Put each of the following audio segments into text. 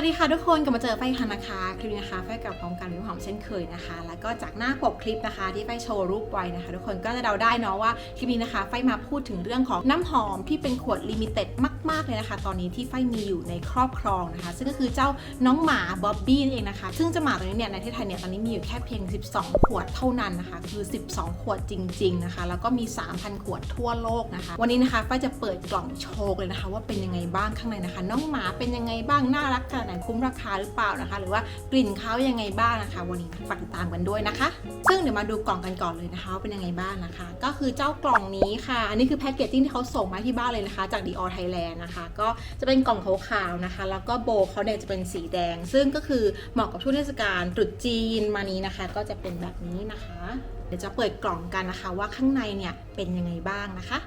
วัสดีค่ะทุกคนกลับมาเจอไฟคันนะคะ คลิปนี้นะคะไฟกับพร้อมกันวิวหอมเช่นเคยนะคะ แล้วก็จากหน้าปกคลิปนะคะ ที่ไฟโชว์รูปไว้นะคะ ทุกคนก็จะเดาได้เนาะว่าคลิปนี้นะคะ ไฟมาพูดถึงเรื่องของน้ำหอมที่เป็นขวดลิมิเต็ดมาก ๆ เลยนะคะ ตอนนี้ที่ไฟมีอยู่ในครอบครองนะคะ ซึ่งก็คือเจ้าน้องหมาบ๊อบบี้นั่นเองนะคะ ซึ่งเจะหมาตัวนี้เนี่ยในประเทศไทยเนี่ยตอนนี้มีอยู่แค่เพียง 12 ขวดเท่านั้นนะคะ คือ 12 ขวดจริง ๆ นะคะ แล้วก็มี 3,000 ขวดทั่วโลกนะคะ วันนี้นะคะไฟจะเปิดกล่องโชว์เลยนะคะ ว่าเป็นยังไงบ้างข้างในนะคะ น้องหมาเป็นยังไงบ้างน่ารักขนไหนคุ้มราคาหรือเปล่านะคะ หรือว่ากลิ่นเขายังไงบ้างนะคะ วันนี้ฝากติดตามกันด้วยนะคะ ซึ่งเดี๋ยวมาดูกล่องกันก่อนเลยนะคะว่าเป็นยังไงบ้างนะคะ ก็คือเจ้ากล่องนี้ค่ะ อันนี้คือแพ็กเกจจิ้งที่เขาส่งมาที่บ้านเลยนะคะ จาก Dior Thailand นะคะ ก็จะเป็นกล่องขาวๆนะคะ แล้วก็โบว์เขาเนี่ยจะเป็นสีแดง ซึ่งก็คือเหมาะกับช่วงเทศกาลตรุษจีนมานี้นะคะ ก็จะเป็นแบบนี้นะคะ เดี๋ยวจะเปิดกล่องกันนะคะ ว่าข้างในเนี่ยเป็นยังไงบ้างนะคะ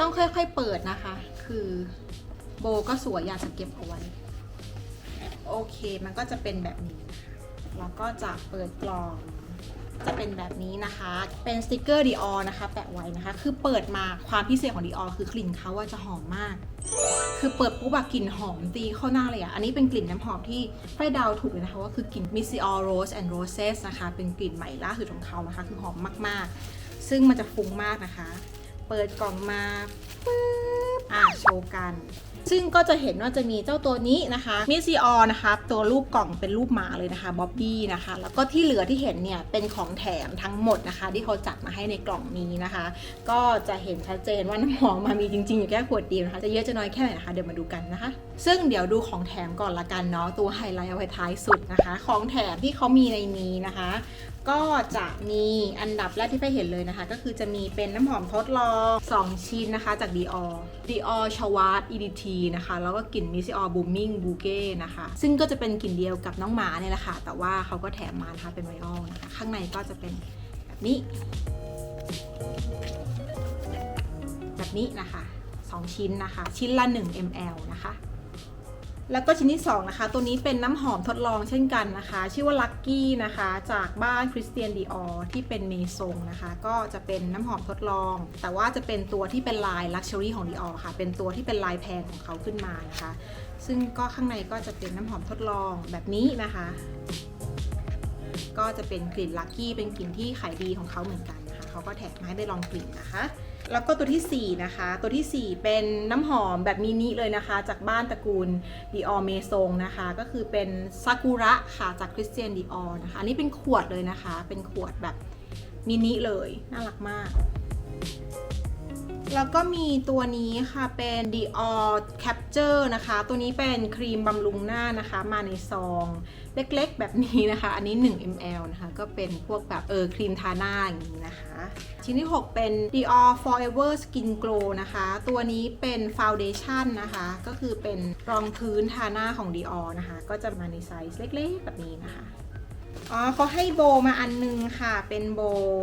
ต้องค่อยๆเปิดนะคะ คือ โบก็สวยอยากจะเก็บเอาไว้ โอเคมันก็จะเป็นแบบนี้ แล้วก็จะเปิดกล่อง จะเป็นแบบนี้นะคะ เป็นสติกเกอร์ Dior นะคะ แปะไว้นะคะ คือเปิดมาความพิเศษของ Dior คือกลิ่นเขาว่าจะหอมมาก คือเปิดปุ๊บอะกลิ่นหอมตีเข้าหน้าเลยอะอันนี้เป็นกลิ่นน้ำหอมที่ไฟดาวถูกเลยนะคะว่าคือกลิ่น Miss Dior Rose and Roses นะคะ เป็นกลิ่นใหม่ล่าสุดของเขานะคะ คือหอมมากๆ ซึ่งมันจะฟุ้งมากนะคะ เปิดกล่องมาปึ๊บอะโชว์กัน ซึ่งก็จะเห็นว่าจะมีเจ้าตัวนี้นะคะมิซิออนะคะตัวรูปกล่องเป็นรูปหมาเลยนะคะบ๊อบบี้นะคะ แล้วก็ที่เหลือที่เห็นเนี่ยเป็นของแถมทั้งหมดนะคะ ที่เขาจัดมาให้ในกล่องนี้นะคะ ก็จะเห็นชัดเจนว่าน้ำหอมมามีจริงๆอยู่แค่ขวดเดียวนะคะจะเยอะจะน้อยแค่ไหนนะคะเดี๋ยวมาดูกันนะคะ ซึ่งเดี๋ยวดูของแถมก่อนละกันเนาะตัวไฮไลท์เอาไว้ท้ายสุดนะคะ ของแถมที่เขามีในนี้นะคะ ก็จะมีอันดับแรกที่ไปเห็นเลยนะคะ ก็คือจะมีเป็นน้ำหอมทดลอง 2 ชิ้นนะคะจาก Dior Dior c h a w a t EDT นะคะ แล้วก็กลิ่น Miss Dior Booming Bouquet นะคะ ซึ่งก็จะเป็นกลิ่นเดียวกับน้องหมาเนี่ยแหละค่ะ แต่ว่าเขาก็แถมมานะคะเป็นไวออลนะคะ ข้างในก็จะเป็นแบบนี้ แบบนี้นะคะ 2 ชิ้นนะคะ ชิ้นละ 1 ml นะคะ แล้วก็ชิ้นที่2นะคะ ตัวนี้เป็นน้ำหอมทดลองเช่นกันนะคะ ชื่อว่า Lucky นะคะ จากบ้านคริสเตียนดีออที่เป็นเมซงนะคะ ก็จะเป็นน้ำหอมทดลอง แต่ว่าจะเป็นตัวที่เป็นลาย Luxury ของดีออค่ะ เป็นตัวที่เป็นลายแพงของเขาขึ้นมานะคะ ซึ่งก็ข้างในก็จะเป็นน้ำหอมทดลองแบบนี้นะคะ ก็จะเป็นกลิ่น Lucky เป็นกลิ่นที่ขายดีของเขาเหมือนกันนะคะเขาก็แท็กมาให้ได้ลองกลิ่นนะคะ แล้วก็ตัวทีสี่4 นะคะ ตัวทีสี่ 4 เป็นน้ำหอมแบบมินิเลยนะคะ จากบ้านตระกูลดีออเมซงนะคะ ก็คือเป็นซากุระค่ะจากคริสเตียนดีออนะคะ อันนี้เป็นขวดเลยนะคะ เป็นขวดแบบมินิเลย น่ารักมาก แล้วก็มีตัวนี้ค่ะเป็น Dior Capture นะคะ ตัวนี้เป็นครีมบำรุงหน้านะคะ มาในซองเล็กๆ แบบนี้นะคะ อันนี้ 1 ml นะคะ ก็เป็นพวกแบบเออครีมทาหน้าอย่างนี้นะคะ ชิ้นที่ 6 เป็น Dior Forever Skin Glow นะคะ ตัวนี้เป็นฟ u n เดชั่นนะคะ ก็คือเป็นรองพื้นทาหน้าของ Dior นะคะ ก็จะมาในไซส์เล็กๆ แบบนี้นะคะอ๋อเขาให้โบมาอันนึงค่ะ เป็นโบ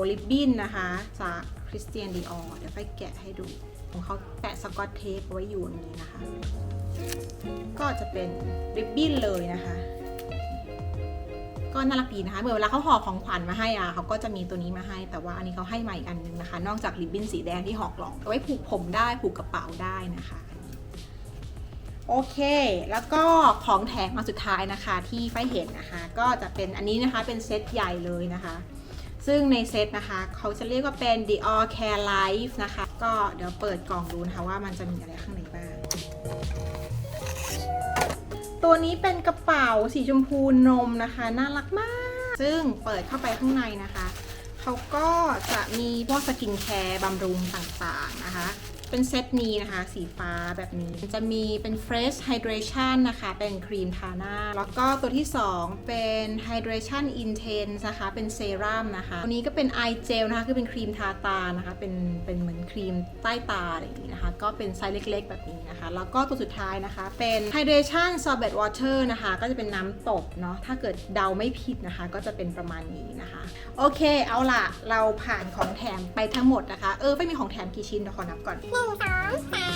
ลิบบิ้นนะคะจาก ริสเตียนดีออเดี๋ยวไปแกะให้ดูของเขาแปะสกอตเทปไว้อยู่อย่างนี้นะคะ ก็จะเป็นริบบิ้นเลยนะคะ ก็น่ารักดีนะคะเหมือนเวลาเขาห่อของขวัญมาให้อะเขาก็จะมีตัวนี้มาให้ แต่ว่าอันนี้เขาให้ใหม่อันนึงนะคะ นอกจากริบบิ้นสีแดงที่ห่อกล่องเอาไว้ผูกผมได้ผูกกระเป๋าได้นะคะโอเค แล้วก็ของแถมมาสุดท้ายนะคะที่ไฟเห็นนะคะ ก็จะเป็นอันนี้นะคะเป็นเซตใหญ่เลยนะคะ ซึ่งในเซตนะคะ เขาจะเรียกว่าเป็น Dior Care Life นะคะ ก็เดี๋ยวเปิดกล่องดูนะคะว่ามันจะมีอะไรข้างในบ้าง ตัวนี้เป็นกระเป๋าสีชมพูนมนะคะ น่ารักมาก ซึ่งเปิดเข้าไปข้างในนะคะ เขาก็จะมีพวกสกินแคร์บำรุงต่างๆนะคะ เป็นเซตนี้นะคะ สีฟ้าแบบนี้ จะมีเป็น Fresh Hydration นะคะ เป็นครีมทาหน้า แล้วก็ตัวที่ 2 เป็น Hydration Intense นะคะ เป็นเซรั่มนะคะ ตัวนี้ก็เป็น Eye Gel นะคะ คือเป็นครีมทาตานะคะ เป็น เป็นเหมือนครีมใต้ตาอะไรอย่างนี้นะคะ ก็เป็นไซส์เล็กๆ แบบนี้นะคะ แล้วก็ตัวสุดท้ายนะคะ เป็น Hydration Sorbet Water นะคะ ก็จะเป็นน้ำตกเนาะ ถ้าเกิดเดาไม่ผิดนะคะ ก็จะเป็นประมาณนี้นะคะ โอเค เอาล่ะ เราผ่านของแถมไปทั้งหมดนะคะ เออ ไม่มีของแถมกี่ชิ้นเดี๋ยวขอนับก่อนนึ่งสองสามสี่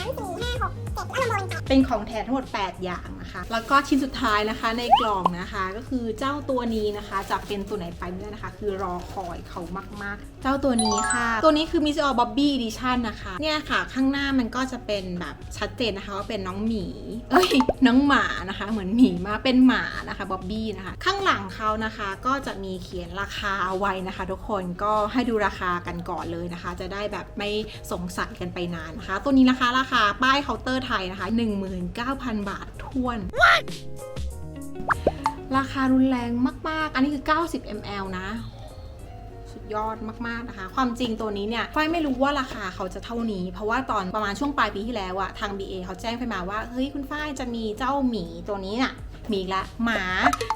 ห้าหกเจ็ดแล้วเราโมยกันเป็นของแถมทั้งหมด 8 อย่าง นะคะ แล้วก็ชิ้นสุดท้ายนะคะในกล่องนะคะ ก็คือเจ้าตัวนี้นะคะ จะเป็นตัวไหนไปไม่ได้นะคะ คือรอคอยเขามาก ๆ เจ้าตัวนี้ค่ะ ตัวนี้คือ Miss All Bobby Edition นะคะ เนี่ยค่ะ ข้างหน้ามันก็จะเป็นแบบชัดเจนนะคะว่าเป็นน้องหมี เอ้ย น้องหมานะคะ เหมือนหมีมากเป็นหมานะคะบ๊อบบี้นะคะ ข้างหลังเขานะคะ ก็จะมีเขียนราคาเอาไว้นะคะ ทุกคนก็ให้ดูราคากันก่อนเลยนะคะ จะได้แบบไม่สงสัยกันไปนานนะคะ ตัวนี้นะคะราคาป้ายเคาน์เตอร์ไทยนะคะ 19,000 บาททวนราคารุนแรงมาก ๆ อันนี้คือ 90 ml นะ สุดยอดมาก ๆ นะคะ ความจริงตัวนี้เนี่ยฝ้ายไม่รู้ว่าราคาเขาจะเท่านี้ เพราะว่าตอนประมาณช่วงปลายปีที่แล้วอะทาง BA เขาแจ้งไปมาว่า เฮ้ย คุณฝ้ายจะมีเจ้าหมีตัวนี้น่ะ มีละหมา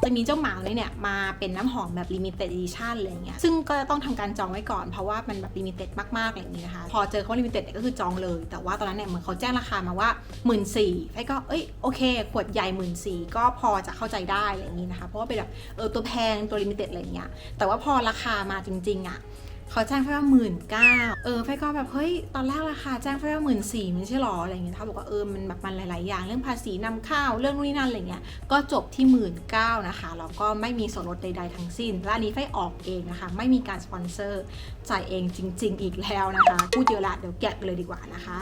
จะมีเจ้าหมาเนี่ยมาเป็นน้ำหอมแบบ limited edition อะไรเงี้ยซึ่งก็จะต้องทำการจองไว้ก่อนเพราะว่ามันแบบ limited มากๆอะไรอย่างนี้นะคะพอเจอเขา limited เนี่ยก็คือจองเลย แต่ว่าตอนนั้นเนี่ยเหมือนเขาแจ้งราคามาว่า 1 4ื่นสี่ไอ้ก็เอ้ยโอเค ขวดใหญ่หมื่นสี่ก็พอจะเข้าใจได้อะไรอย่างนี้นะคะเพราะว่าเป็นแบบเออตัวแพงตัว limited อะไรเงี้ยแต่ว่าพอราคามาจริงๆอะ เขาแจ้งไฟว่าหมื่นเก้าเออไฟก็แบบเฮ้ยตอนแรกราคาแจ้งไฟว่าหมื่นสี่ไม่ใช่หรออะไรเงี้ยเขาบอกว่าเออมันแบบมันหลาย ๆ อย่างเรื่องภาษีนำเข้าเรื่องนู่นนี่นั่นอะไรเงี้ยก็จบที่หมื่นเก้านะคะแล้วก็ไม่มีส่วนลดใด ๆ ทั้งสิ้น และอันนี้ไฟออกเองนะคะ ไม่มีการสปอนเซอร์จ่ายเองจริง ๆ อีกแล้วนะคะพูดเยอะละเดี๋ยวแกะไปเลยดีกว่านะคะ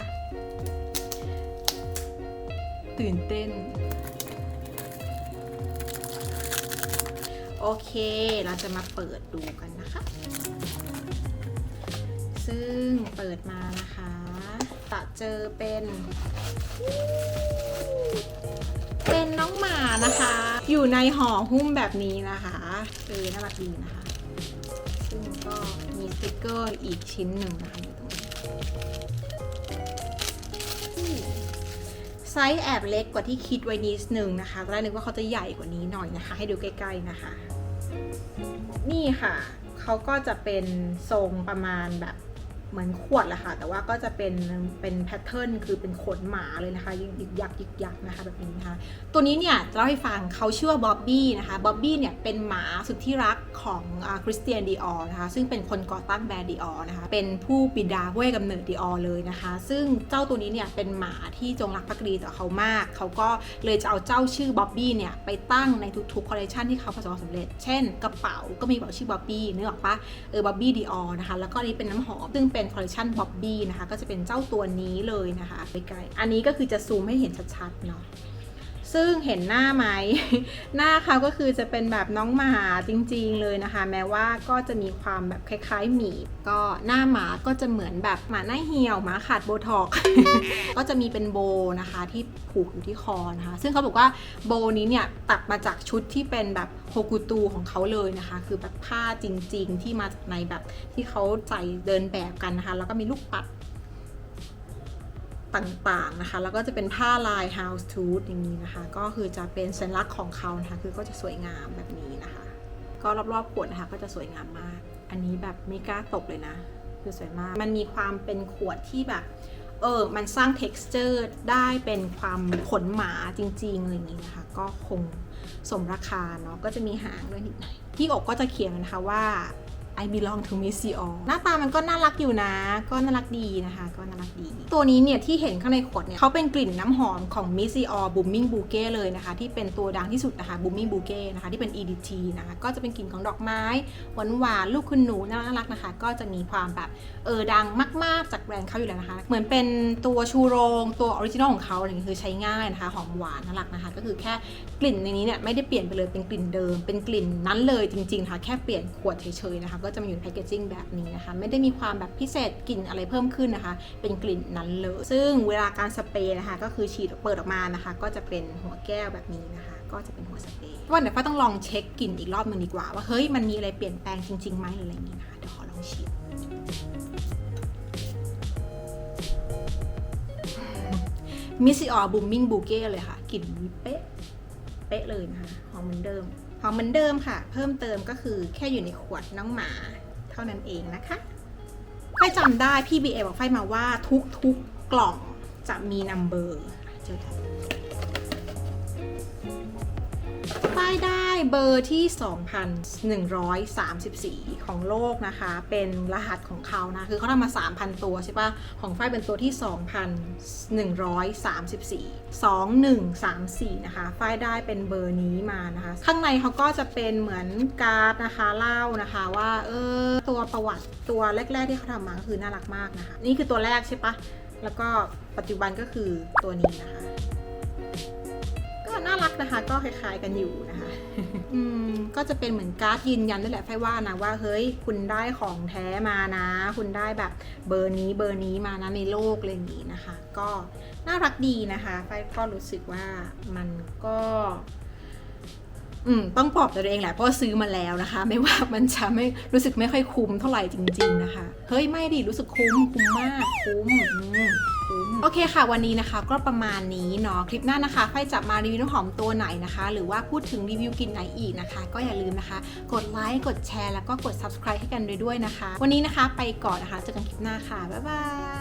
ตื่นเต้น โอเค เราจะมาเปิดดูกันนะคะ ซึ่งเปิดมานะคะจะเจอเป็น เป็นน้องหมานะคะ อยู่ในห่อหุ้มแบบนี้นะคะเออน่ารักดีนะคะ ซึ่งก็มีสติกเกอร์อีกชิ้นหนึ่งนะคะอยู่ตรงนี้ ไซส์แอบเล็กกว่าที่คิดไว้นิดนึงนะคะตอนแรกนึกว่าเขาจะใหญ่กว่านี้หน่อยนะคะ ให้ดูใกล้ ๆนะคะ นี่ค่ะ เขาก็จะเป็นทรงประมาณแบบ เหมือนขวดแหละค่ะ แต่ว่าก็จะเป็นเป็นแพทเทิร์นคือเป็นขนหมาเลยนะคะยึกยักยึกยักนะคะแบบนี้นะคะตัวนี้เนี่ยจะเล่าให้ฟังเขาชื่อว่าบ๊อบบี้นะคะบ๊อบบี้เนี่ยเป็นหมาสุดที่รักของคริสเตียนดีออนะคะซึ่งเป็นคนก่อตั้งแบรนด์ดีออนะคะเป็นผู้บิดาผู้ให้กำเนิดดีออเลยนะคะ ซึ่งเจ้าตัวนี้เนี่ยเป็นหมาที่จงรักภักดีต่อเขามาก เขาก็เลยจะเอาเจ้าชื่อบ๊อบบี้เนี่ยไปตั้งในทุกๆคอลเลคชันที่เขาประสบความสำเร็จ เช่น กระเป๋าก็มีบอกชื่อบ๊อบบี้นึกออกปะเออบ๊อบบี้ดีออนะคะแล้วก็อันนี้เป็นน้ำหอมซึ่งเป็นคอลเลคชันบ๊อบบี้นะคะ ก็จะเป็นเจ้าตัวนี้เลยนะคะใกล้ๆอันนี้ก็คือจะซูมให้เห็นชัดๆเนาะ ซึ่งเห็นหน้าไหม หน้าเขาก็คือจะเป็นแบบน้องหมาจริงๆเลยนะคะ แม้ว่าก็จะมีความแบบคล้ายๆหมีก็หน้าหมาก็จะเหมือนแบบหมาหน้าเหี่ยวหมาขาดโบท็อกก็จะมีเป็นโบนะคะที่ผูกอยู่ที่คอนะคะ ซึ่งเขาบอกว่าโบนี้เนี่ยตัดมาจากชุดที่เป็นแบบโฮกุตูของเขาเลยนะคะ คือแบบผ้าจริง ๆ ที่มาจากในแบบที่เขาใส่เดินแบบกันนะคะ แล้วก็มีลูกปัด ต่างๆนะคะ แล้วก็จะเป็นผ้าลาย house tooth อย่างนี้นะคะ ก็คือจะเป็นสัญลักษณ์ของเขานะคะ คือก็จะสวยงามแบบนี้นะคะ ก็รอบๆขวดนะคะ ก็จะสวยงามมาก อันนี้แบบไม่กล้าตกเลยนะ คือสวยมาก มันมีความเป็นขวดที่แบบ เออ มันสร้าง texture ได้เป็นความขนหมาจริงๆอะไรอย่างนี้นะคะ ก็คงสมราคาเนาะ ก็จะมีหางด้วยนิดหน่อย ที่อกก็จะเขียนนะคะว่า I belong to Miss y o หน้าตามันก็น่ารักอยู่นะ ก็น่ารักดีนะคะ ก็น่ารักดี ตัวนี้เนี่ยที่เห็นข้างในขวดเนี่ยเขาเป็นกลิ่นน้ำหอมของ Miss y o Booming Bouquet เลยนะคะ ที่เป็นตัวดังที่สุดนะคะ Booming Bouquet นะคะ ที่เป็น EDT นะคะ ก็จะเป็นกลิ่นของดอกไม้หวานหวานๆลูกคุณหนูน่ารักนะคะ ก็จะมีความแบบเออดังมาก ๆ จากแบรนด์เขาอยู่แล้วนะคะ เหมือนเป็นตัวชูโรงตัวออริจินอลของเขาอะไรอย่างเงี้ยคือใช้ง่ายนะคะหอมหวานน่ารักนะคะ ก็คือแค่กลิ่นในนี้เนี่ยไม่ได้เปลี่ยนไปเลยเป็นกลิ่นเดิม เป็นกลิ่นนั้นเลยจริงๆนะคะแค่เปลี่ยนขวดเฉยๆนะคะก็จะมาอยู่ในแพคเกจิ้งแบบนี้นะคะ ไม่ได้มีความแบบพิเศษกลิ่นอะไรเพิ่มขึ้นนะคะ เป็นกลิ่นนั้นเลย ซึ่งเวลาการสเปรย์นะคะ ก็คือฉีดเปิดออกมานะคะ ก็จะเป็นหัวแก้วแบบนี้นะคะ ก็จะเป็นหัวสเปรย์ว่าเดี๋ยวฟ้าต้องลองเช็คกลิ่นอีกรอบนึงดีกว่าว่าเฮ้ยมันมีอะไรเปลี่ยนแปลงจริงๆไหมหรืออะไรอย่างนี้นะคะเดี๋ยวขอลองฉีดมิสซิออบูมมิ่งบูเก้เลยค่ะกลิ่นเป๊ะเป๊ะเลยนะคะหอมเหมือนเดิม หอมเหมือนเดิมค่ะ เพิ่มเติมก็คือแค่อยู่ในขวดน้องหมาเท่านั้นเองนะคะไฟจำได้พี่บีเอบอกไฟมาว่าทุกทุกกล่องจะมีนัมเบอร์เจอ เบอร์ที่ 2,134 ของโลกนะคะ เป็นรหัสของเขานะ คือเขาทำมา 3,000 ตัวใช่ปะของฝ้ายเป็นตัวที่ 2,134 2134 นะคะฝ้ายได้เป็นเบอร์นี้มานะคะ ข้างในเขาก็จะเป็นเหมือนการ์ดนะคะเล่านะคะว่า เออ ตัวประวัติตัวแรก ๆ ที่เขาทำมาก็คือน่ารักมากนะคะ นี่คือตัวแรกใช่ปะแล้วก็ปัจจุบันก็คือตัวนี้นะคะ รักนะคะ ก็คล้ายๆกันอยู่นะคะ อืมก็จะเป็นเหมือนการ์ดยืนยันนั่นแหละไฟว่านะว่าเฮ้ยคุณได้ของแท้มานะ คุณได้แบบเบอร์นี้เบอร์นี้มานะในโลกอะไรอย่างนี้นะคะ ก็น่ารักดีนะคะไฟก็รู้สึกว่ามันก็อืมต้องปลอบตัวเองแหละเพราะว่าซื้อมาแล้วนะคะ ไม่ว่ามันจะไม่รู้สึกไม่ค่อยคุ้มเท่าไหร่จริง ๆ นะคะ เฮ้ยไม่ดิรู้สึกคุ้มคุ้มมากคุ้มอืมคุ้มโอ เคค่ะวันนี้นะคะก็ประมาณนี้เนาะคลิปหน้านะคะไฟจะมารีวิวน้ำหอมตัวไหนนะคะ หรือว่าพูดถึงรีวิวกลินไหนอีกนะคะ ก็อย่าลืมนะคะ กดไลค์กดแชร์แล้วก็กด subscribe ให้กันด้วยด้วยนะคะ วันนี้นะคะไปก่อนนะคะเจอกันคลิปหน้าค่ะ บ๊ายบาย